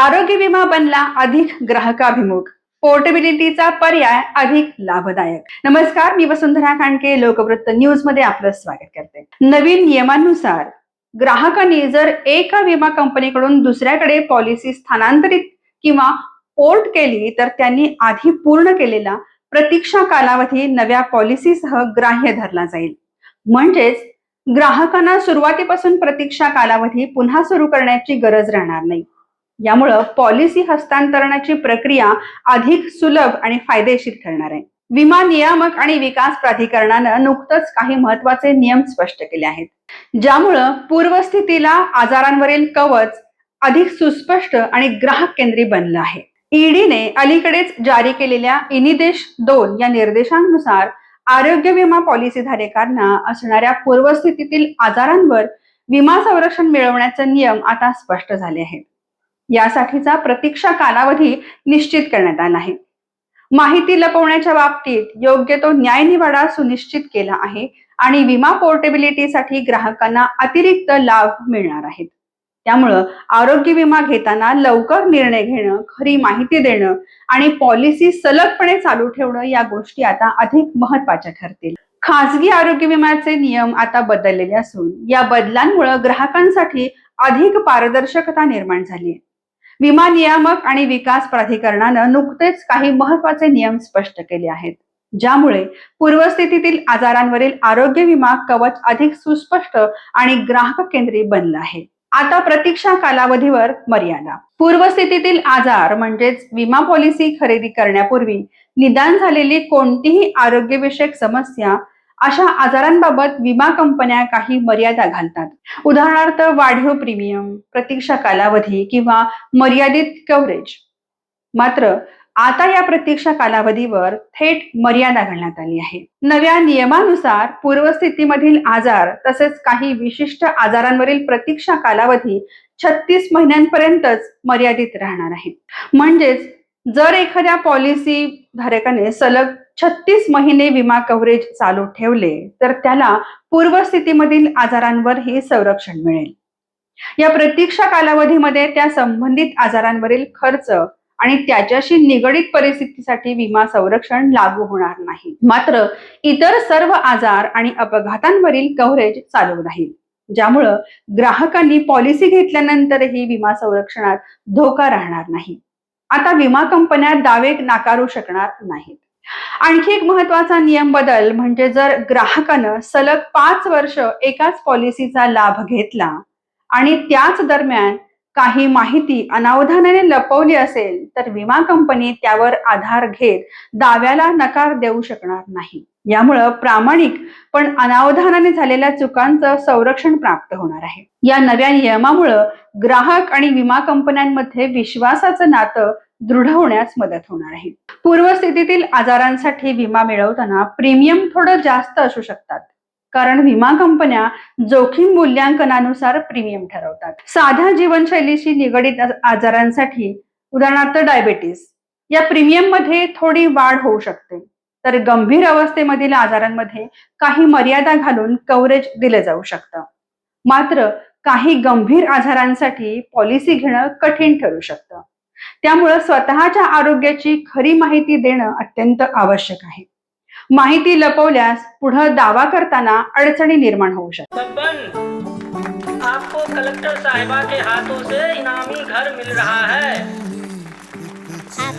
आरोग्य विमा बनला अधिक ग्राहकाभिमुख. पोर्टेबिलिटीचा पर्याय अधिक लाभदायक. नमस्कार मी वसुंधरा खांडके लोकवृत्त न्यूजमध्ये आपलं स्वागत करते. नवीन नियमानुसार ग्राहकांनी जर एका विमा कंपनीकडून दुसऱ्याकडे पॉलिसी स्थानांतरित किंवा पोर्ट केली तर त्यांनी आधी पूर्ण केलेला प्रतीक्षा कालावधी नव्या पॉलिसीसह ग्राह्य धरला जाईल. म्हणजेच ग्राहकांना सुरुवातीपासून प्रतीक्षा कालावधी पुन्हा सुरू करण्याची गरज राहणार नाही. यामुळं पॉलिसी हस्तांतरणाची प्रक्रिया अधिक सुलभ आणि फायदेशीर ठरणार आहे. विमा नियामक आणि विकास प्राधिकरणानं नुकतंच काही महत्त्वाचे नियम स्पष्ट केले आहेत. ज्यामुळं पूर्वस्थितीला आजारांवरील कवच अधिक सुस्पष्ट आणि ग्राहक केंद्री बनलं आहे. ईडीने अलीकडेच जारी केलेल्या इनिदेश दोन या निर्देशांनुसार आरोग्य विमा पॉलिसीधारकांना असणाऱ्या पूर्वस्थितीतील आजारांवर विमा संरक्षण मिळवण्याचे नियम आता स्पष्ट झाले आहेत. यासाठीचा प्रतीक्षा कालावधी निश्चित करण्यात आला आहे. माहिती लपवण्याच्या बाबतीत योग्य तो न्यायनिवाडा सुनिश्चित केला आहे आणि विमा पोर्टेबिलिटीसाठी ग्राहकांना अतिरिक्त लाभ मिळणार आहेत. त्यामुळं आरोग्य विमा घेताना लवकर निर्णय घेणं खरी माहिती देणं आणि पॉलिसी सलगपणे चालू ठेवणं या गोष्टी आता अधिक महत्त्वाच्या ठरतील. खासगी आरोग्य विम्याचे नियम आता बदललेले असून या बदलांमुळे ग्राहकांसाठी अधिक पारदर्शकता निर्माण झाली आहे. विमा नियामक आणि विकास प्राधिकरणानं नुकतेच काही महत्त्वाचे नियम स्पष्ट केले आहेत ज्यामुळे पूर्वस्थितीतील आजारांवरील आरोग्य विमा कवच अधिक सुस्पष्ट आणि ग्राहक केंद्री बनलं आहे. आता प्रतीक्षा कालावधीवर मर्यादा. पूर्वस्थितीतील आजार म्हणजेच विमा पॉलिसी खरेदी करण्यापूर्वी निदान झालेली कोणतीही आरोग्यविषयक समस्या अशा आजारांबाबत विमा कंपन्या काही मर्यादा घालतात. उदाहरणार्थ वाढीव प्रीमियम प्रतीक्षा कालावधी किंवा मर्यादित कव्हरेज. मात्र आता या प्रतीक्षा कालावधीवर थेट मर्यादा घालण्यात आली आहे. नव्या नियमानुसार पूर्वस्थितीमधील आजार तसेच काही विशिष्ट आजारांवरील प्रतीक्षा कालावधी छत्तीस महिन्यांपर्यंतच मर्यादित राहणार आहे. म्हणजेच जर एखाद्या पॉलिसी धारकाने सलग छत्तीस महिने विमा कव्हरेज चालू ठेवले तर त्याला पूर्वस्थितीमधील आजारांवरही संरक्षण मिळेल. या प्रतीक्षा कालावधीमध्ये त्या संबंधित आजारांवरील खर्च आणि त्याच्याशी निगडित परिस्थितीसाठी विमा संरक्षण लागू होणार नाही. मात्र इतर सर्व आजार आणि अपघातांवरील कव्हरेज चालू राहील ज्यामुळं ग्राहकांनी पॉलिसी घेतल्यानंतरही विमा संरक्षणात धोका राहणार नाही. आता विमा कंपन्या दावे नाकारू शकणार नाहीत. आणखी एक महत्त्वाचा नियम बदल म्हणजे जर ग्राहकानं सलग पाच वर्ष एकाच पॉलिसीचा लाभ घेतला आणि त्याच दरम्यान काही माहिती अनावधानाने लपवली असेल तर विमा कंपनी त्यावर आधार घेत दाव्याला नकार देऊ शकणार नाही. यामुळं प्रामाणिक पण अनावधानाने झालेल्या चुकांचं संरक्षण प्राप्त होणार आहे. या नव्या नियमामुळं ग्राहक आणि विमा कंपन्यांमध्ये विश्वासाचं नातं दृढ होण्यास मदत होणार आहे. पूर्वस्थितीतील आजारांसाठी विमा मिळवताना प्रीमियम थोडं जास्त असू शकतात. कारण विमा कंपन्या जोखीम मूल्यांकनानुसार प्रीमियम ठरवतात. साध्या जीवनशैलीशी निगडित आजारांसाठी उदाहरणार्थ डायबेटीस या प्रीमियममध्ये थोडी वाढ होऊ शकते. तर गंभीर अवस्थेमधील आजारांमध्ये काही मर्यादा घालून कव्हरेज दिलं जाऊ शकतं. मात्र काही गंभीर आजारांसाठी पॉलिसी घेणं कठीण ठरू शकतं. त्यामुळं स्वतःच्या आरोग्याची खरी माहिती देणं अत्यंत आवश्यक आहे. माहिती लपवल्यास पुढे दावा करताना अडचणी निर्माण होऊ शकतात. आपको कलेक्टर साहिबा के हाथों से इनामी घर मिल रहा है।